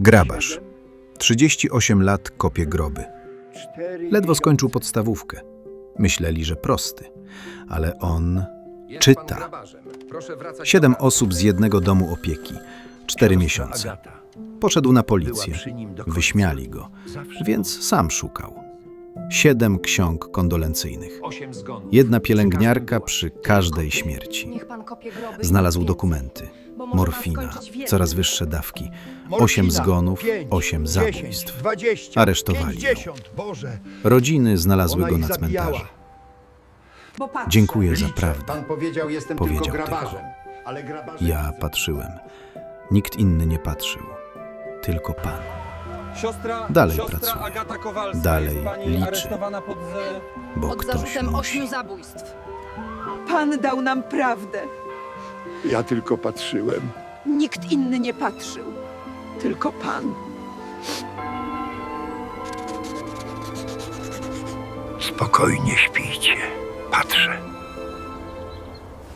Grabarz. 38 lat kopie groby. Ledwo skończył podstawówkę. Myśleli, że prosty, ale on czyta. Siedem osób z jednego domu opieki. Cztery miesiące. Poszedł na policję. Wyśmiali go, więc sam szukał. Siedem ksiąg kondolencyjnych. Jedna pielęgniarka przy każdej śmierci. Znalazł dokumenty. Morfina, coraz wyższe dawki. Osiem zgonów, osiem zabójstw. 20, Aresztowali ją. 50, Boże. Rodziny znalazły go na cmentarzu. Dziękuję za prawdę. Pan powiedział, jestem Powiedział tylko tego. grabarzem. Ale grabarzem Ja patrzyłem. Nikt inny nie patrzył. Tylko pan. Siostra, Dalej siostra pracuje. Agata Kowalska Dalej jest pani liczy. aresztowana pod ze... Bo Pod ktoś zarzutem musi. ośmiu zabójstw. Pan dał nam prawdę. Ja tylko patrzyłem. Nikt inny nie patrzył. Tylko pan. Spokojnie śpijcie. Patrzę.